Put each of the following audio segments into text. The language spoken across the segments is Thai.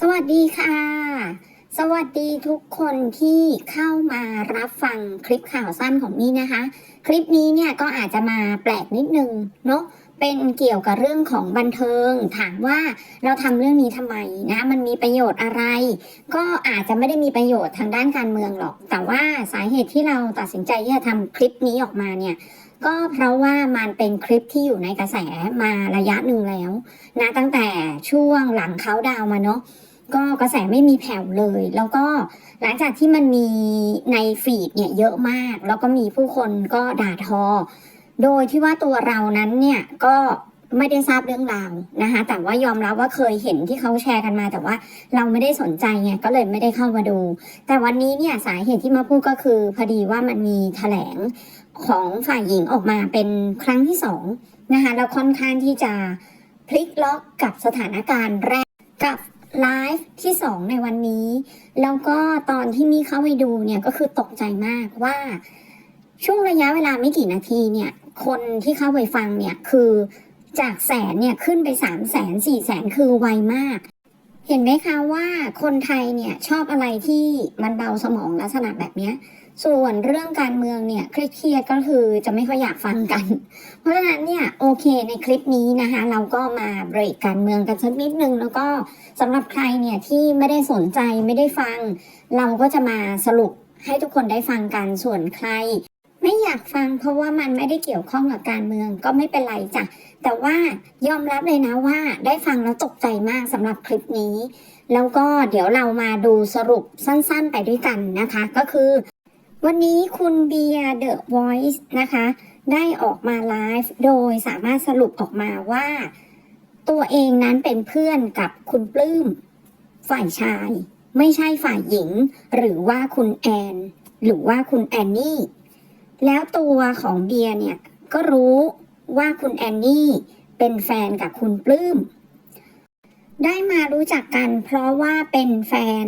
สวัสดีค่ะ สวัสดีทุกคนที่เข้ามารับฟังคลิปข่าวสั้นของมี่นะคะ คลิปนี้เนี่ยก็อาจจะมาแปลกนิดนึงเนาะเป็นเกี่ยวกับเรื่องของบันเทิง ถามว่าเราทำเรื่องนี้ทำไมนะมันมีประโยชน์อะไร ก็อาจจะไม่ได้มีประโยชน์ทางด้านการเมืองหรอก แต่ว่าสาเหตุที่เราตัดสินใจที่จะทำคลิปนี้ออกมาเนี่ย ก็เพราะว่ามันเป็นคลิปที่อยู่ในกระแสมาระยะหนึ่งแล้วนะตั้งแต่ช่วงหลังเขาดาวมาเนาะก็กระแสไม่มีแผ่วเลย แล้วก็หลังจากที่มันมีในฟีดเนี่ยเยอะมาก แล้วก็มีผู้คนก็ด่าทอ โดยที่ว่าตัวเรานั้นเนี่ยก็ไม่ได้ทราบเรื่องราวนะคะแต่ว่ายอมรับว่าเคยเห็นที่เขาแชร์กันมา แต่ว่าเราไม่ได้สนใจไงก็เลยไม่ได้เข้ามาดู แต่วันนี้เนี่ยสาเหตุที่มาพูดก็คือพอดีว่ามันมีแถลง ของฝ่ายหญิงออกมาเป็นครั้งที่สองนะคะแล้วค่อนข้างที่จะพลิกล็อกกับสถานการณ์แรกกับไลฟ์ที่2ในวันนี้ แล้วก็ตอนที่มีเข้าไปดูเนี่ยก็คือตกใจมากว่าช่วงระยะเวลาไม่กี่นาทีเนี่ย คนที่เข้าไปฟังเนี่ยคือจากแสนเนี่ยขึ้นไป3 0 0แสนสี่แสนคือไวมาก เห็นไหมคะว่าคนไทยเนี่ยชอบอะไรที่มันเบาสมองลักษณะแบบเนี้ย ส่วนเรื่องการเมืองเนี่ยเครียดก็คือจะไม่ค่อยอยากฟังกัน เพราะฉะนั้นเนี่ยโอเคในคลิปนี้นะคะ เราก็มาเบรกการเมืองกันสักนิดนึง แล้วก็สำหรับใครเนี่ยที่ไม่ได้สนใจไม่ได้ฟัง เราก็จะมาสรุปให้ทุกคนได้ฟังกันส่วนใคร ไม่อยากฟังเพราะว่ามันไม่ได้เกี่ยวข้องกับการเมืองก็ไม่เป็นไรจ้ะแต่ว่ายอมรับเลยนะว่าได้ฟังแล้วตกใจมากสำหรับคลิปนี้แล้วก็เดี๋ยวเรามาดูสรุปสั้นๆไปด้วยกันนะคะ ก็คือ วันนี้คุณเบียร์เดอะวอยซ์นะคะ ได้ออกมาไลฟ์โดยสามารถสรุปออกมาว่า ตัวเองนั้นเป็นเพื่อนกับคุณปลื้มฝ่ายชาย ไม่ใช่ฝ่ายหญิง หรือว่าคุณแอน หรือว่าคุณแอนนี่ แล้วตัวของเบียร์เนี่ย ก็รู้ว่าคุณแอนนี่เป็นแฟนกับคุณปลื้มได้มารู้จักกันเพราะว่าเป็นแฟน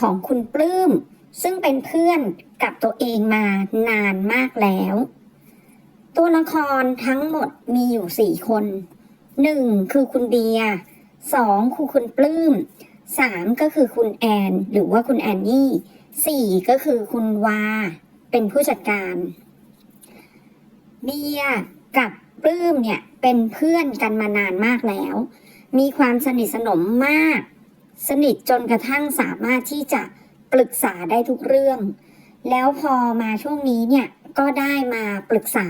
ของคุณปลื้ม ซึ่งเป็นเพื่อนกับตัวเองมานานมากแล้ว ตัวละครทั้งหมดมีอยู่สี่คนหนึ่งคือคุณเบียร์สองคือคุณปลื้มสามก็คือคุณแอน หรือว่าคุณแอนนี่สี่ก็คือคุณวา เป็นผู้จัดการเบียร์กับปลื้มเนี่ยเป็นเพื่อนกันมานานมากแล้ว มีความสนิทสนมมาก สนิทจนกระทั่งสามารถที่จะ ปรึกษาได้ทุกเรื่อง แล้วพอมาช่วงนี้เนี่ยก็ได้มาปรึกษา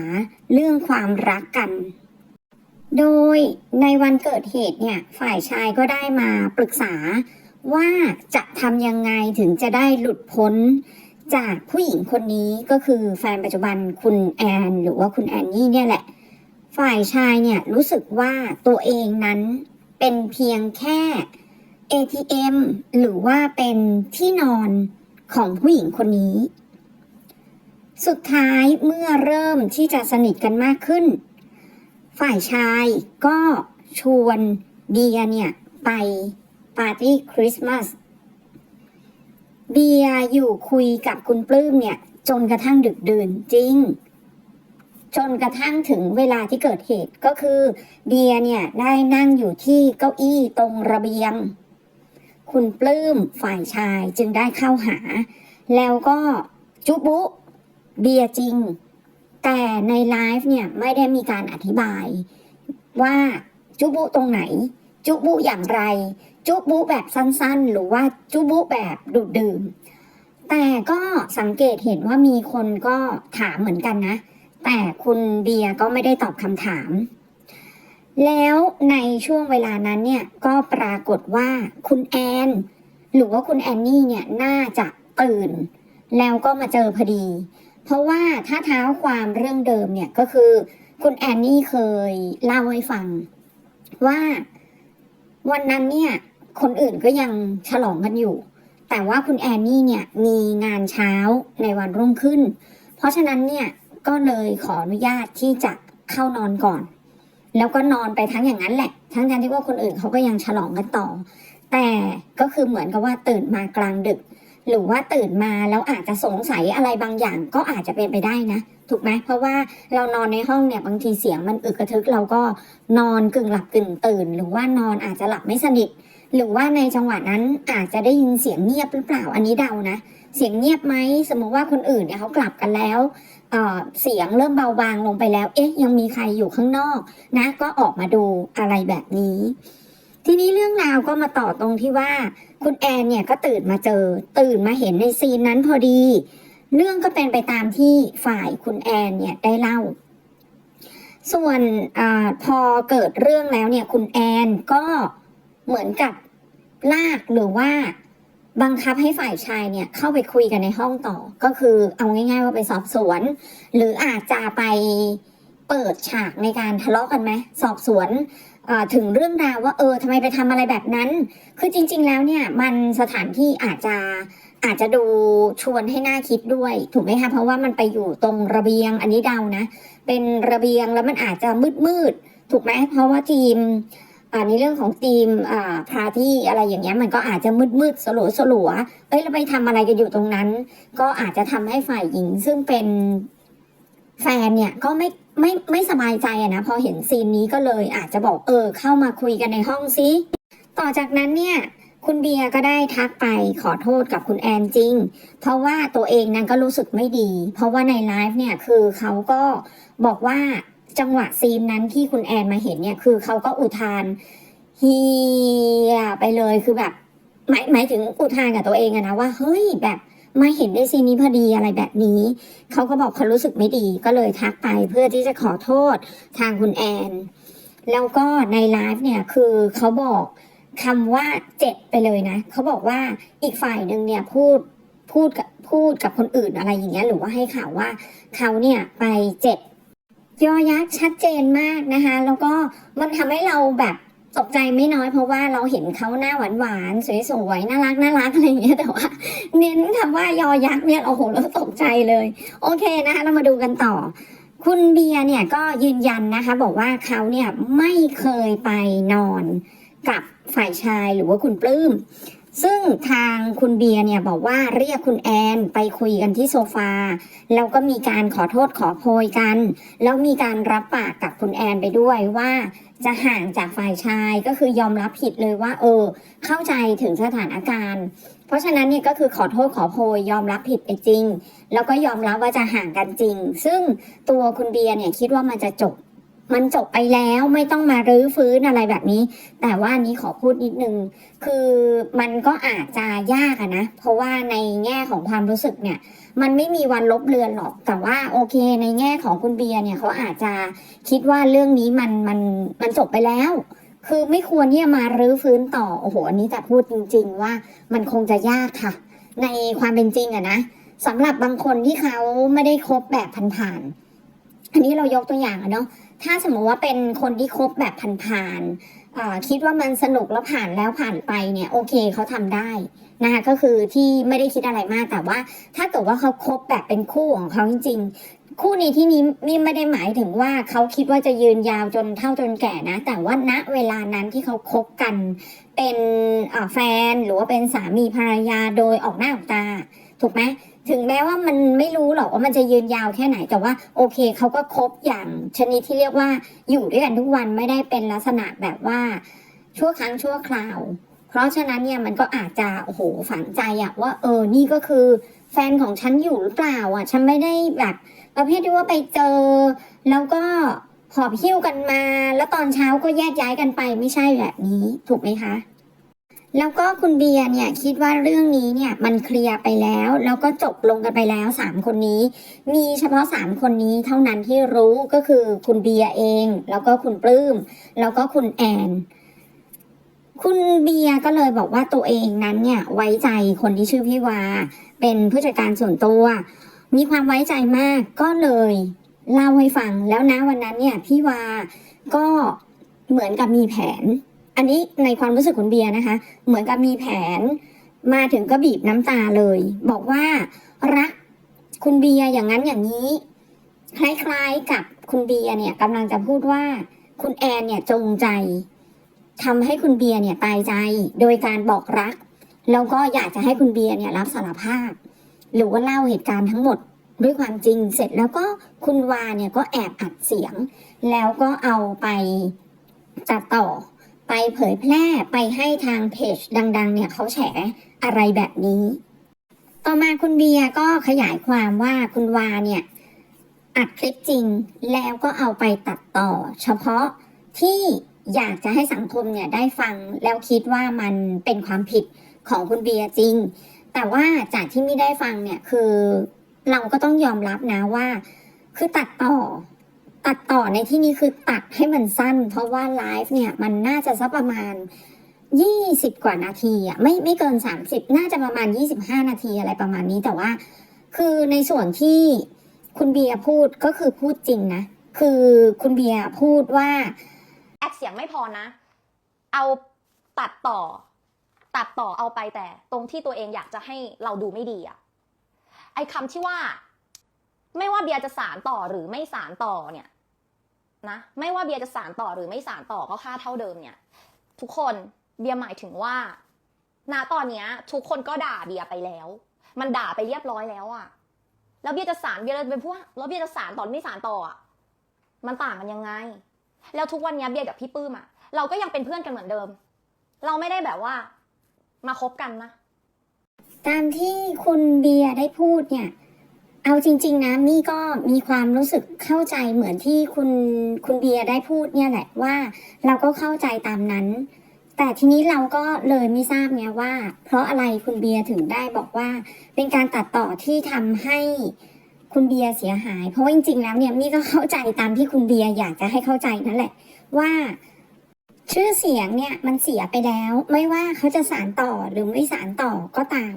เรื่องความรักกัน โดยในวันเกิดเหตุเนี่ยฝ่ายชายก็ได้มาปรึกษาว่าจะทำยังไงถึงจะได้หลุดพ้น จากผู้หญิงคนนี้ก็คือแฟนปัจจุบันคุณแอนหรือว่าคุณแอนนี่เนี่ยแหละ ฝ่ายชายเนี่ยรู้สึกว่าตัวเองนั้นเป็นเพียงแค่ ATM หรือว่าเป็นที่นอนของผู้หญิงคนนี้ สุดท้ายเมื่อเริ่มที่จะสนิทกันมากขึ้น ฝ่ายชายก็ชวนเบียเนี่ย ไปปาร์ตี้คริสต์มาสเบียอยู่คุยกับคุณปลื้มเนี่ย จนกระทั่งดึกดื่นจริง จนกระทั่งถึงเวลาที่เกิดเหตุก็คือ เบียเนี่ย ได้นั่งอยู่ที่เก้าอี้ตรงระเบียง คุณปลื้มฝ่ายชายจึงได้เข้าหา แล้วก็จุบุ เบียจริง แต่ในไลฟ์เนี่ยไม่ได้มีการอธิบาย ว่าจุบุตรงไหน จุบุอย่างไร จุบุแบบสั้นๆ หรือว่าจุบุแบบดูดดื่ม แต่ก็สังเกตเห็นว่ามีคนก็ถามเหมือนกันนะ แต่คุณเบียก็ไม่ได้ตอบคำถาม แล้วในช่วงเวลานั้นเนี่ยก็ปรากฏว่าคุณแอน หรือว่าคุณแอนนี่เนี่ยน่าจะตื่น แล้วก็มาเจอพอดี เพราะว่าถ้าเท้าความเรื่องเดิมเนี่ยก็คือ คุณแอนนี่เคยเล่าให้ฟัง ว่าวันนั้นเนี่ยคนอื่นก็ยังฉลองกันอยู่ แต่ว่าคุณแอนนี่เนี่ยมีงานเช้าในวันรุ่งขึ้น เพราะฉะนั้นเนี่ยก็เลยขออนุญาตที่จะเข้านอนก่อน แล้วก็นอนไปทั้งอย่างนั้นแหละ ทั้งที่ว่าคนอื่นเขาก็ยังฉลองกันต่อ แต่ก็คือเหมือนกับว่าตื่นมากลางดึก หรือว่าตื่นมาแล้วอาจจะสงสัยอะไรบางอย่างก็อาจจะเป็นไปได้นะ ถูกไหมเพราะว่าเรานอนในห้องเนี่ยบางทีเสียงมันอึกกระทึกเราก็นอนกึ่งหลับกึ่งตื่น หรือว่านอนอาจจะหลับไม่สนิท หรือว่าในจังหวะนั้นอาจจะได้ยินเสียงเงียบหรือเปล่าอันนี้เดานะ เสียงเงียบไหมสมมติว่าคนอื่นเนี่ยเขากลับกันแล้ว เสียงเริ่มเบาบางลงไปแล้ว เอ๊ะ ยังมีใครอยู่ข้างนอก นะ ก็ออกมาดูอะไรแบบนี้ ทีนี้เรื่องราวก็มาต่อตรงที่ว่า คุณแอนเนี่ยก็ตื่นมาเจอ ตื่นมาเห็นในซีนนั้นพอดี เรื่องก็เป็นไปตามที่ฝ่ายคุณแอนเนี่ยได้เล่า ส่วนอพอเกิดเรื่องแล้วเนี่ยคุณแอนก็เหมือนกับลากหรือว่า บังคับให้ฝ่ายชายเนี่ยเข้าไปคุยกันในห้องต่อ ก็คือเอาง่าย ๆ ว่าไปสอบสวน หรืออาจจะไปเปิดฉากในการทะเลาะกันไหมสอบสวนถึงเรื่องราวว่าเออทำไมไปทำอะไรแบบนั้น คือจริง ๆ แล้วเนี่ยมันสถานที่อาจจะอาจจะดูชวนให้น่าคิดด้วย ถูกไหมคะเพราะว่ามันไปอยู่ตรงระเบียงอันนี้เดานะ เป็นระเบียงแล้วมันอาจจะมืดมืดๆถูกไหมเพราะว่าทีม ในเรื่องของทีมอ่าพาที่อะไรอย่างเงี้ยมันก็อาจจะมืดมืดสลัวสลัวเอ้ยแล้วไปทำอะไรกันอยู่ตรงนั้น ก็อาจจะทำให้ฝ่ายหญิงซึ่งเป็นแฟนเนี่ยก็ไม่ไม่ไม่สบายใจอะนะพอเห็นซีนนี้ก็เลยอาจจะบอกเออเข้ามาคุยกันในห้องซิต่อจากนั้นเนี่ยคุณเบียร์ก็ได้ทักไปขอโทษกับคุณแอนจริง เพราะว่าตัวเองนั้นก็รู้สึกไม่ดี เพราะว่าในไลฟ์เนี่ยคือเขาก็บอกว่า จังหวะซีนนั้นที่คุณแอนมาเห็นเนี่ย คือเขาก็อุทานเฮียไปเลยคือแบบ หมายหมายถึงอุทานกับตัวเองอะนะว่าเฮ้ยแบบมาเห็นในซีนนี้พอดีอะไรแบบนี้ เขาก็บอกเขารู้สึกไม่ดีก็เลยทักไปเพื่อที่จะขอโทษทางคุณแอน แล้วก็ในไลฟ์เนี่ยคือเขาบอกคำว่าเจ็ดไปเลยนะ เขาบอกว่าอีกฝ่ายหนึ่งเนี่ยพูดพูดกับพูดกับคนอื่นอะไรอย่างเงี้ยหรือว่าให้ข่าวว่าเขาเนี่ยไปเจ็ด ยอยักษ์ชัดเจนมากนะคะ แล้วก็มันทำให้เราแบบตกใจไม่น้อยเพราะว่าเราเห็นเขาหน้าหวานหวานๆสวยๆน่ารักน่ารักอะไรอย่างเงี้ยแต่ว่า เน้นคำว่ายอยักษ์เนี่ยโอ้โหเราตกใจเลย โอเคนะคะ เรามาดูกันต่อ คุณเบียร์เนี่ยก็ยืนยันนะคะ บอกว่าเขาเนี่ยไม่เคยไปนอนกับฝ่ายชายหรือว่าคุณปลื้ม ซึ่งทางคุณเบียร์เนี่ยบอกว่าเรียกคุณแอนไปคุยกันที่โซฟา แล้วก็มีการขอโทษขอโพยกัน แล้วมีการรับปากกับคุณแอนไปด้วยว่าจะห่างจากฝ่ายชายก็คือยอมรับผิดเลยว่า เออ เข้าใจถึงสถานการณ์ เพราะฉะนั้นเนี่ยก็คือขอโทษขอโพยยอมรับผิดไปจริง แล้วก็ยอมรับว่าจะห่างกันจริง ซึ่งตัวคุณเบียร์เนี่ยคิดว่ามันจะจบ มันจบไปแล้วไม่ต้องมารื้อฟื้นอะไรแบบนี้ แต่ว่านนี้ขอพูดนิดนึง คือมันก็อาจจะยากอะนะ เพราะว่าในแง่ของความรู้สึกเนี่ย มันไม่มีวันลบเลือนหรอก แต่ว่าโอเค ในแง่ของคุณเบียร์เนี่ยเขาอาจจะคิดว่าเรื่องนี้มันมันมันจบไปแล้ว คือไม่ควรที่จะมารื้อฟื้นต่อ โอ้โห อันนี้แต่พูดจริง ๆ ว่ามันคงจะยากค่ะ ในความเป็นจริงอะนะสำหรับบางคนที่เขาไม่ได้คบแบบผ่านๆอันนี้เรายกตัวอย่างอะเนาะ ถ้าสมมติว่าเป็นคนที่คบแบบผ่านๆคิดว่ามันสนุกแล้วผ่านแล้วผ่านไปเนี่ยโอเคเขาทำได้นะคะก็คือที่ไม่ได้คิดอะไรมากแต่ว่า ถ้าเกิดว่าเขาคบแบบเป็นคู่ของเขาจริง ๆ คู่นี้ที่นี้นี่ไม่ได้หมายถึงว่าเขาคิดว่าจะยืนยาวจนเท่าจนแก่นะ แต่ว่าณเวลานั้นที่เขาคบกันเป็นแฟนหรือว่าเป็นสามีภรรยาโดยออกหน้าออกตา ถูกไหมถึงแม้ว่ามันไม่รู้หรอกว่ามันจะยืนยาวแค่ไหนแต่ว่าโอเคเขาก็คบอย่างชนิดที่เรียกว่าอยู่ด้วยกันทุกวันไม่ได้เป็นลักษณะแบบว่าชั่วครั้งชั่วคราว เพราะฉะนั้นเนี่ยมันก็อาจจะโอ้โหฝังใจอะว่า เออนี่ก็คือแฟนของฉันอยู่หรือเปล่าอะ ฉันไม่ได้แบบประเภทที่ว่าไปเจอ แล้วก็หอบหิ้วกันมา แล้วตอนเช้าก็แยกย้ายกันไปไม่ใช่แบบนี้ถูกไหมคะ แล้วก็คุณเบียร์เนี่ยคิดว่าเรื่องนี้เนี่ยมันเคลียร์ไปแล้ว แล้วก็จบลงกันไปแล้วสามคนนี้ มีเฉพาะสามคนนี้เท่านั้นที่รู้ก็คือคุณเบียร์เอง แล้วก็คุณปลื้มแล้วก็คุณแอนคุณเบียร์ก็เลยบอกว่าตัวเองนั้นเนี่ยไว้ใจคนที่ชื่อพี่วา เป็นผู้จัดการส่วนตัว มีความไว้ใจมากก็เลยเล่าให้ฟังแล้วนะวันนั้นเนี่ยพี่วาก็เหมือนกับมีแผน อันนี้ในความรู้สึกคุณเบียร์นะคะ เหมือนกับมีแผนมาถึงก็บีบน้ำตาเลย บอกว่ารักคุณเบียร์อย่างนั้นอย่างนี้ คล้ายๆกับคุณเบียร์เนี่ยกำลังจะพูดว่า คุณแอนเนี่ยจงใจทำให้คุณเบียร์เนี่ยตายใจ โดยการบอกรัก แล้วก็อยากจะให้คุณเบียร์เนี่ยรับสารภาพ หรือว่าเล่าเหตุการณ์ทั้งหมดด้วยความจริงเสร็จแล้วก็คุณวาเนี่ยก็แอบอัดเสียง แล้วก็เอาไปตัดต่อ ไปเผยแพร่ไปให้ทางเพจดัง ๆ เนี่ยเขาแฉอะไรแบบนี้ ต่อมาคุณเบียร์ก็ขยายความว่าคุณวาเนี่ย อัดคลิปจริงแล้วก็เอาไปตัดต่อ เฉพาะที่อยากจะให้สังคมเนี่ยได้ฟังแล้วคิดว่ามันเป็นความผิดของคุณเบียร์จริง แต่ว่าจากที่ไม่ได้ฟังเนี่ยคือเราก็ต้องยอมรับนะว่า คือตัดต่อ ตัดต่อในที่นี้คือตัดให้มันสั้น เพราะว่าไลฟ์เนี่ยมันน่าจะสักประมาณ 20 กว่านาทีอะไม่ไม่เกิน 30 น่าจะประมาณ 25 นาทีอะไรประมาณนี้แต่ว่า คือในส่วนที่คุณเบียร์พูดก็คือพูดจริงนะ คือคุณเบียร์พูดว่าแอดเสียงไม่พอนะ เอาตัดต่อ ตัดต่อเอาไปแต่ ตรงที่ตัวเองอยากจะให้เราดูไม่ดีอะไอ้คำที่ว่า ไม่ว่าเบียร์จะสารต่อหรือไม่สารต่อเนี่ย นะไม่ว่าเบียร์จะสารต่อหรือไม่สารต่อก็ค่าเท่าเดิมเนี่ยทุกคนเบียร์หมายถึงว่าณตอนเนี้ย ทุกคนก็ด่าเบียร์ไปแล้ว มันด่าไปเรียบร้อยแล้วอะแล้วเบียร์จะสารเบียร์เลยเป็นพวกแล้วเบียร์จะสารต่อไม่สารต่ออะมันต่างกันยังไง แล้วทุกวันเนี้ยเบียร์กับพี่ปื้มอะเราก็ยังเป็นเพื่อนกันเหมือนเดิม เราไม่ได้แบบว่า มาคบกันนะ ตามที่คุณเบียร์ได้พูดเนี่ย เอาจริง ๆนะมี่ก็มีความรู้สึกเข้าใจเหมือนที่คุณคุณเบียร์ได้พูดเนี่ยแหละว่าเราก็เข้าใจตามนั้น แต่ทีนี้เราก็เลยไม่ทราบไงว่า เพราะอะไรคุณเบียร์ถึงได้บอกว่า เป็นการตัดต่อที่ทำให้คุณเบียร์เสียหาย เพราะว่าจริง ๆ แล้วเนี่ยมี่ก็เข้าใจตามที่คุณเบียร์อยากจะให้เข้าใจนั่นแหละ ว่าชื่อเสียงเนี่ยมันเสียไปแล้ว ไม่ว่าเขาจะสารต่อหรือไม่สารต่อก็ตาม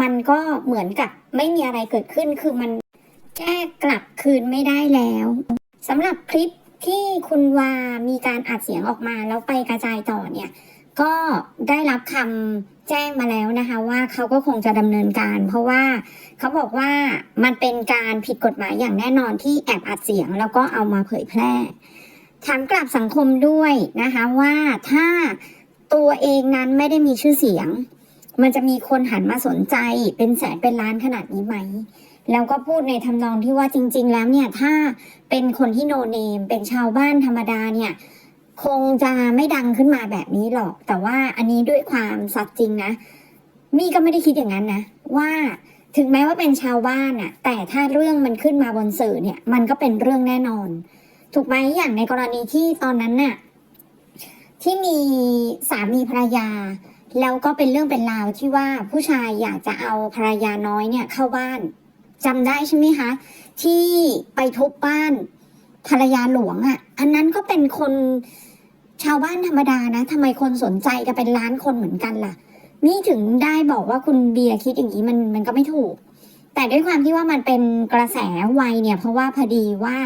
มันก็เหมือนกับไม่มีอะไรเกิดขึ้น คือมันแก้กลับคืนไม่ได้แล้วสำหรับคลิปที่คุณวามีการอัดเสียงออกมาแล้วไปกระจายต่อเนี่ย ก็ได้รับคำแจ้งมาแล้วนะคะ ว่าเขาก็คงจะดำเนินการ เพราะว่าเขาบอกว่ามันเป็นการผิดกฎหมายอย่างแน่นอนที่แอบอัดเสียงแล้วก็เอามาเผยแพร่ถามกลับสังคมด้วยนะคะว่าถ้าตัวเองนั้นไม่ได้มีชื่อเสียง มันจะมีคนหันมาสนใจเป็นแสนเป็นล้านขนาดนี้ไหม แล้วก็พูดในทำนองที่ว่าจริง ๆ แล้วเนี่ยถ้าเป็นคนที่โนเนม เป็นชาวบ้านธรรมดาเนี่ยคงจะไม่ดังขึ้นมาแบบนี้หรอก แต่ว่าอันนี้ด้วยความสัตย์จริงนะ มี่ก็ไม่ได้คิดอย่างนั้นนะ ว่าถึงแม้ว่าเป็นชาวบ้านอะแต่ถ้าเรื่องมันขึ้นมาบนสื่อเนี่ย มันก็เป็นเรื่องแน่นอน ถูกไหมอย่างในกรณีที่ตอนนั้นน่ะที่มีสามีภรรยา แล้วก็เป็นเรื่องเป็นราวที่ว่าผู้ชายอยากจะเอาภรรยาน้อยเนี่ยเข้าบ้านจำได้ใช่ไหมคะ ที่ไปทุบบ้านภรรยาหลวงอะ่ะ อันนั้นก็เป็นคนชาวบ้านธรรมดานะทำไมคนสนใจกันเป็นล้านคนเหมือนกันล่ะ นี่ถึงได้บอกว่าคุณเบียร์คิดอย่างนี้มันมันก็ไม่ถูก แต่ด้วยความที่ว่ามันเป็นกระแสวัยเนี่ย เพราะว่าพอดีว่า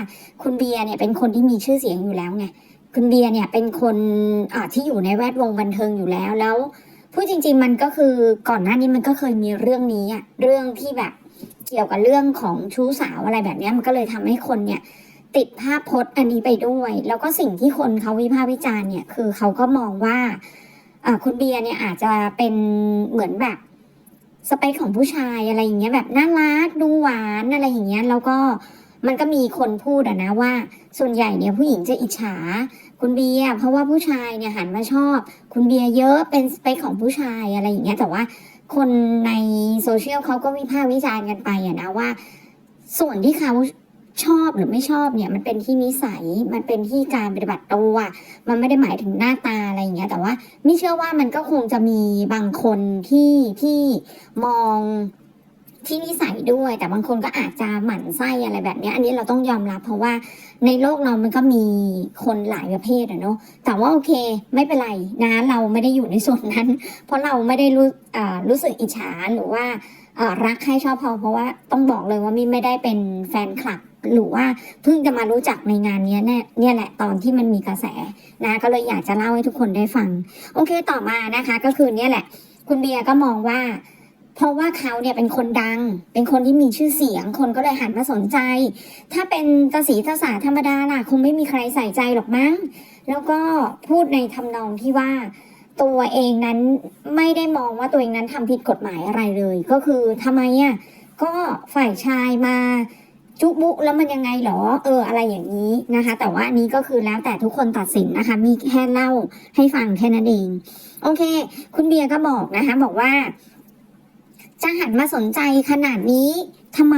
คุณเบียร์เนี่ยเป็นคนที่มีชื่อเสียงอยู่แล้วไงคุณเบียร์เนี่ยเป็นคนอ่าที่อยู่ในแวดวงบันเทิงอยู่แล้วแล้ว พูดจริง ๆ มันก็คือก่อนหน้านี้มันก็เคยมีเรื่องนี้อะเรื่องที่แบบเกี่ยวกับเรื่องของชู้สาวอะไรแบบนี้มันก็เลยทำให้คนเนี่ย ติดภาพพจน์อันนี้ไปด้วย แล้วก็สิ่งที่คนเขาวิพากษ์วิจารณ์เนี่ยคือเขาก็มองว่าอ่าคุณเบียร์เนี่ยอาจจะเป็นเหมือนแบบสเปคของผู้ชายอะไรอย่างเงี้ยแบบน่ารักดูหวานอะไรอย่างเงี้ยแล้วก็มันก็มีคนพูดอะนะว่า ส่วนใหญ่เนี่ยผู้หญิงจะอิจฉา คุณเบียร์เพราะว่าผู้ชายเนี่ยหันมาชอบ คุณเบียร์เยอะเป็นสเปคของผู้ชายอะไรอย่างเงี้ยแต่ว่าคนในโซเชียลเขาก็วิพากษ์วิจารณ์กันไปอะนะว่า ส่วนที่เขาชอบหรือไม่ชอบเนี่ย มันเป็นที่นิสัยมันเป็นที่การปฏิบัติตัวมันไม่ได้หมายถึงหน้าตาอะไรอย่างเงี้ย แต่ว่าไม่เชื่อว่ามันก็คงจะมีบางคนที่ที่มอง ที่นิสัยด้วย แต่บางคนก็อาจจะหมั่นไส้อะไรแบบนี้ อันนี้เราต้องยอมรับ เพราะว่าในโลกเรามันก็มีคนหลายประเภทอะเนาะแต่ว่าโอเคไม่เป็นไรนะเราไม่ได้อยู่ในส่วนนั้น เพราะเราไม่ได้รู้รู้สึกอิจฉาหรือว่ารักใครชอบพอเพราะว่าต้องบอกเลยว่ามินไม่ได้เป็นแฟนคลับหรือว่าเพิ่งจะมารู้จักในงานนี้เนี่ยเนี่ยแหละตอนที่มันมีกระแสนะก็เลยอยากจะเล่าให้ทุกคนได้ฟัง โอเคต่อมานะคะ ก็คือเนี่ยแหละ คุณเบียร์ก็มองว่า เพราะว่าเขาเนี่ยเป็นคนดัง เป็นคนที่มีชื่อเสียง คนก็เลยหันมาสนใจ ถ้าเป็นตาสีตาสาธรรมดาล่ะคงไม่มีใครใส่ใจหรอกมั้ง แล้วก็พูดในทำนองที่ว่าตัวเองนั้นไม่ได้มองว่าตัวเองนั้นทำผิดกฎหมายอะไรเลย ก็คือทำไมอะก็ฝ่ายชายมาจุบุแล้วมันยังไงหรอ เออ อะไรอย่างนี้นะคะ แต่ว่านนี้ก็คือแล้วแต่ทุกคนตัดสินนะคะ มีแค่เล่าให้ฟังแค่นั้นเอง โอเค คุณเบียร์ก็บอกนะคะ บอกว่า จะหันมาสนใจขนาดนี้ทำไม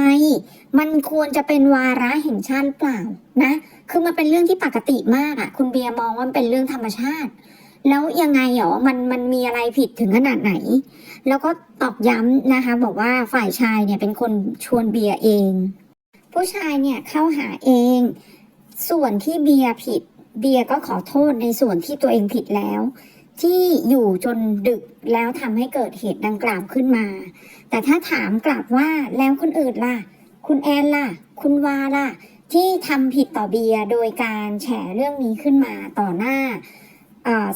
มันควรจะเป็นวาระแห่งชาติเปล่านะ คือมันเป็นเรื่องที่ปกติมากอะ่ะคุณเบียร์มองว่ามันเป็นเรื่องธรรมชาติ แล้วยังไงหรอมันมันมีอะไรผิดถึงขนาดไหน แล้วก็ตอกย้ำนะคะ บอกว่าฝ่ายชายเนี่ยเป็นคนชวนเบียร์เอง ผู้ชายเนี่ยเข้าหาเอง ส่วนที่เบียร์ผิด เบียร์ก็ขอโทษในส่วนที่ตัวเองผิดแล้ว ที่อยู่จนดึกแล้วทำให้เกิดเหตุดังกล่าวขึ้นมา แต่ถ้าถามกลับว่าแล้วคนอื่นล่ะ คุณแอนล่ะ คุณวาล่ะ ที่ทำผิดต่อเบียร์โดยการแฉเรื่องนี้ขึ้นมาต่อหน้า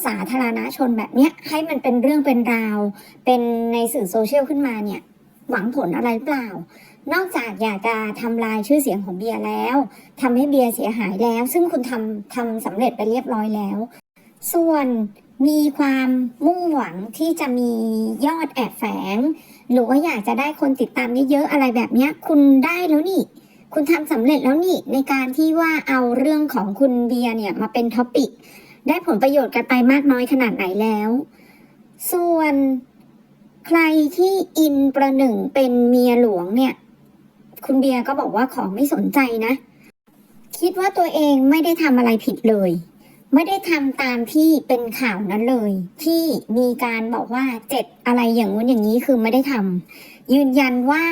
สาธารณชนแบบเนี้ยให้มันเป็นเรื่องเป็นราว เป็นในสื่อโซเชียลขึ้นมาเนี่ย หวังผลอะไรเปล่า นอกจากอยากจะทำลายชื่อเสียงของเบียร์แล้วทำให้เบียร์เสียหายแล้ว ซึ่งคุณทำทำสำเร็จไปเรียบร้อยแล้ว ส่วน มีความมุ่งหวังที่จะมียอดแอบแฝง หรือว่าอยากจะได้คนติดตามเยอะๆอะไรแบบนี้คุณได้แล้วนี่ คุณทำสำเร็จแล้วนี่ ในการที่ว่าเอาเรื่องของคุณเบียร์เนี่ยมาเป็นท็อปิกได้ผลประโยชน์กันไปมากน้อยขนาดไหนแล้ว ส่วนใครที่อินประหนึ่งเป็นเมียหลวงเนี่ย คุณเบียร์ก็บอกว่าของไม่สนใจนะ คิดว่าตัวเองไม่ได้ทำอะไรผิดเลย ไม่ได้ทำตามที่เป็นข่าวนั้นเลย ที่มีการบอกว่าเจ็ดอะไรอย่างงู้นอย่างนี้คือไม่ได้ทำยืนยันว่า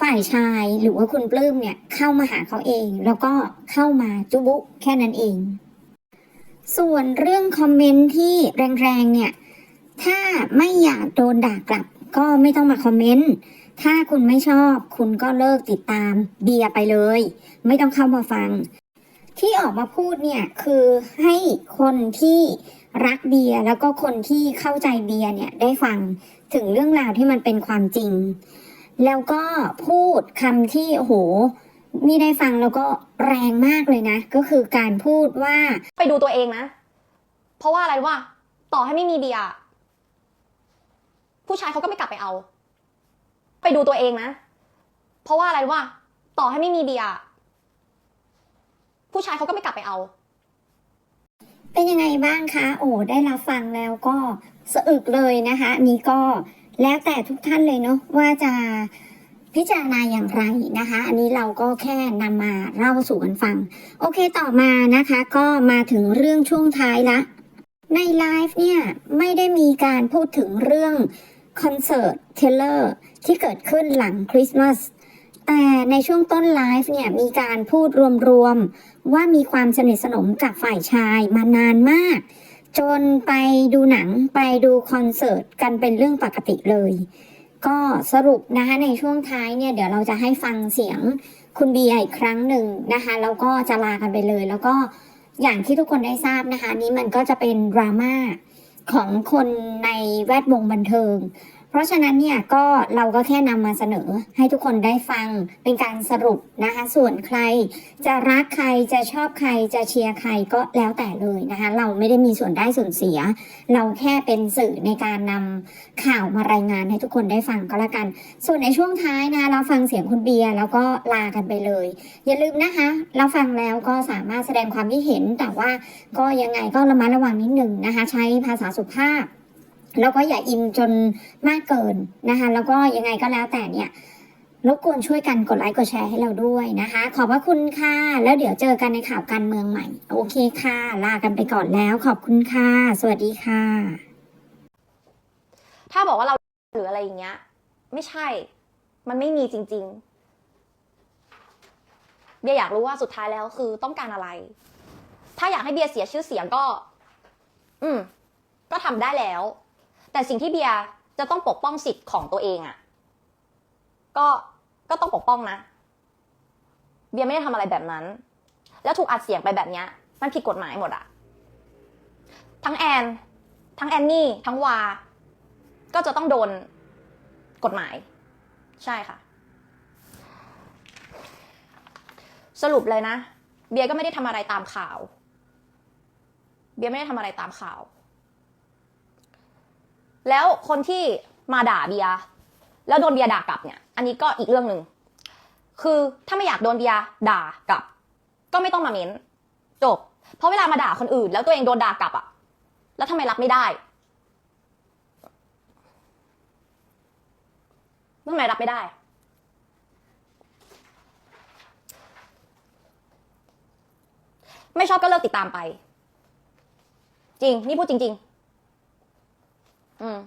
ฝ่ายชายหรือว่าคุณปลื้มเนี่ยเข้ามาหาเขาเอง แล้วก็เข้ามาจุบุแค่นั้นเอง ส่วนเรื่องคอมเมนต์ที่แรงๆเนี่ยถ้าไม่อยากโดนด่ากลับ ก็ไม่ต้องมาคอมเมนต์ถ้าคุณไม่ชอบ คุณก็เลิกติดตามเบียไปเลย ไม่ต้องเข้ามาฟัง ที่ออกมาพูดเนี่ยคือให้คนที่รักเบียร์แล้วก็คนที่เข้าใจเบียร์เนี่ยได้ฟังถึงเรื่องราวที่มันเป็นความจริง แล้วก็พูดคำที่โอ้โหมีได้ฟังแล้วก็แรงมากเลยนะ ก็คือการพูดว่าไปดูตัวเองนะ เพราะว่าอะไรวะต่อให้ไม่มีเบียร์ผู้ชายเขาก็ไม่กลับไปเอา ไปดูตัวเองนะ เพราะว่าอะไรวะต่อให้ไม่มีเบียร์ ผู้ชายเขาก็ไม่กลับไปเอา เป็นยังไงบ้างคะ โอ้ได้รับฟังแล้วก็สะอึกเลยนะคะนี้ก็แล้วแต่ทุกท่านเลยเนาะว่าจะพิจารณาอย่างไรนะคะ อันนี้เราก็แค่นำมาเล่าสู่กันฟัง โอเคต่อมานะคะ ก็มาถึงเรื่องช่วงท้ายละ ในไลฟ์เนี่ย ไม่ได้มีการพูดถึงเรื่องคอนเสิร์ตเทเลอร์ที่เกิดขึ้นหลังคริสต์มาสแต่ในช่วงต้นไลฟ์เนี่ย มีการพูดรวม ว่ามีความสนิทสนมกับฝ่ายชายมานานมาก จนไปดูหนังไปดูคอนเสิร์ตกันเป็นเรื่องปกติเลย ก็สรุปนะคะในช่วงท้ายเนี่ยเดี๋ยวเราจะให้ฟังเสียงคุณเบียร์อีกครั้งหนึ่งนะคะแล้วก็จะลากันไปเลย แล้วก็อย่างที่ทุกคนได้ทราบนะคะนี่มันก็จะเป็นดราม่าของคนในแวดวงบันเทิง ราะฉะนั้นเนี่ยก็เราก็แค่นำมาเสนอให้ทุกคนได้ฟังเป็นการสรุปนะคะ ส่วนใคร จะรักใครจะชอบใครจะเชียร์ใครก็แล้วแต่เลยนะคะ เราไม่ได้มีส่วนได้ส่วนเสีย เราแค่เป็นสื่อในการนำข่าวมารายงานให้ทุกคนได้ฟังก็แล้วกัน ส่วนในช่วงท้ายนะเราฟังเสียงคุณเบียร์แล้วก็ลากันไปเลย อย่าลืมนะคะ เราฟังแล้วก็สามารถแสดงความคิดเห็นแต่ว่าก็ยังไงก็ระมัดระวังนิดหนึ่งนะคะ ใช้ภาษาสุภาพ แล้วก็อย่าอินจนมากเกินนะคะแล้วก็ยังไงก็แล้วแต่เนี่ยรบกวนช่วยกันกดไลค์กดแชร์ให้เราด้วยนะคะ ขอบพระคุณค่ะ แล้วเดี๋ยวเจอกันในข่าวการเมืองใหม่ โอเคค่ะ ลากันไปก่อนแล้ว ขอบคุณค่ะ สวัสดีค่ะ ถ้าบอกว่าเราหรืออะไรอย่างเงี้ย ไม่ใช่ มันไม่มีจริง ๆ เบียร์อยากรู้ว่าสุดท้ายแล้วคือต้องการอะไร ถ้าอยากให้เบียร์เสียชื่อเสียงก็ อืม ก็ทำได้แล้ว แต่สิ่งที่เบียร์จะต้องปกป้องสิทธิ์ของตัวเองอะ่ะ ก็ก็ต้องปกป้องนะ เบียร์ไม่ได้ทำอะไรแบบนั้น แล้วถูกอัดเสียงไปแบบเนี้ย มันผิดกฎหมายหมดอะทั้งแอน ทั้งแอนนี่ ทั้งวา ก็จะต้องโดนกฎหมาย ใช่ค่ะ สรุปเลยนะ เบียร์ก็ไม่ได้ทำอะไรตามข่าว เบียร์ไม่ได้ทำอะไรตามข่าว แล้วคนที่มาด่าเบียร์แล้วโดนเบียร์ด่ากลับเนี่ย อันนี้ก็อีกเรื่องหนึ่งคือถ้าไม่อยากโดนเบียร์ด่ากลับ ก็ไม่ต้องมาเม้นจบ เพราะเวลามาด่าคนอื่น แล้วตัวเองโดนด่ากลับอะแล้วทำไมรับไม่ได้ทำไมรับไม่ได้ ไม่ชอบก็เลิกติดตามไป จริง นี่พูดจริง ๆ อืม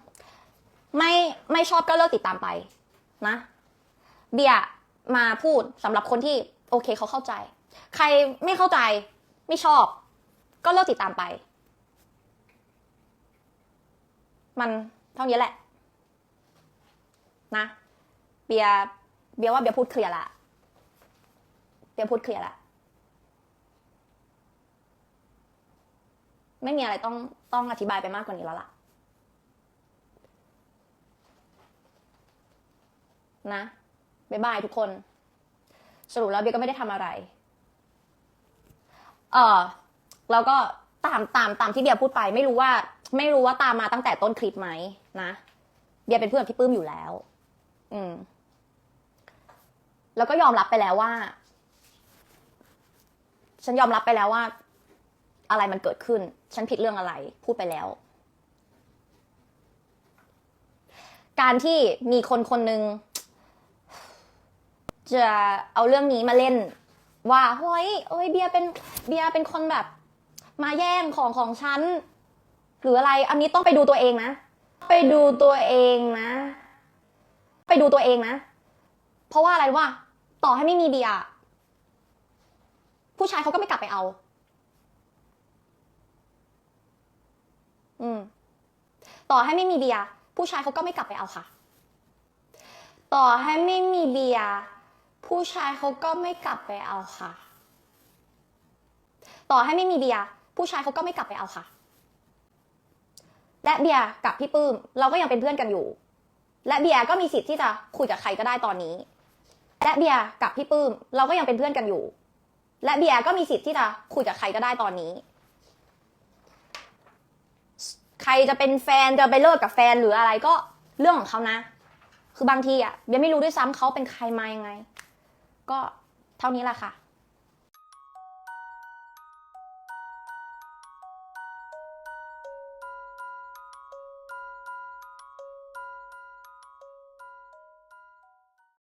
ไม่ไม่ชอบก็เลิกติดตามไป นะ เบียมาพูดสำหรับคนที่ โอเคเขาเข้าใจ ใครไม่เข้าใจ ไม่ชอบ ก็เลิกติดตามไป มันเท่านี้แหละ นะ เบียเบียว่าเบียพูดเคลียร์ละเบียพูดเคลียร์ละไม่มีอะไรต้องต้องอธิบายไปมากกว่านี้แล้วล่ะ นะบ๊ายบายทุกคน สรุปแล้วเบียก็ไม่ได้ทำอะไร เออแล้วก็ตามตามตามที่เบียพูดไป ไม่รู้ว่า ไม่รู้ว่าตามมาตั้งแต่ต้นคลิปไหมนะเบียเป็นเพื่อนพี่ปื้มอยู่แล้ว อืม แล้วก็ยอมรับไปแล้วว่า ฉันยอมรับไปแล้วว่า อะไรมันเกิดขึ้น ฉันผิดเรื่องอะไร พูดไปแล้ว การที่มีคนคนหนึ่ง จะเอาเรื่องนี้มาเล่น ว่าเฮ้ยเอ้ยเบียร์เป็นเบียร์เป็นคนแบบ มาแย่งของของฉันหรืออะไร อันนี้ต้องไปดูตัวเองนะ ไปดูตัวเองนะ ไปดูตัวเองนะ เพราะว่าอะไรว่า ต่อให้ไม่มีเบียร์ผู้ชายเขาก็ไม่กลับไปเอา อืม ต่อให้ไม่มีเบียร์ผู้ชายเขาก็ไม่กลับไปเอาค่ะ ต่อให้ไม่มีเบียร์ ผู้ชายเขาก็ไม่กลับไปเอาค่ะ ต่อให้ไม่มีเบียร์ผู้ชายเขาก็ไม่กลับไปเอาค่ะ และเบียร์กับพี่ปื้ม เราก็ยังเป็นเพื่อนกันอยู่ และเบียร์ก็มีสิทธิ์ที่จะคุยกับใครก็ได้ตอนนี้ และเบียร์กับพี่ปื้ม เราก็ยังเป็นเพื่อนกันอยู่ และเบียร์ก็มีสิทธิ์ที่จะคุยกับใครก็ได้ตอนนี้ ใครจะเป็นแฟนจะไปเลิกกับแฟนหรืออะไรก็เรื่องของเขานะ คือบางทีอะเบียร์ไม่รู้ด้วยซ้ำเขาเป็นใครมายังไง ก็เท่านี้แหละค่ะ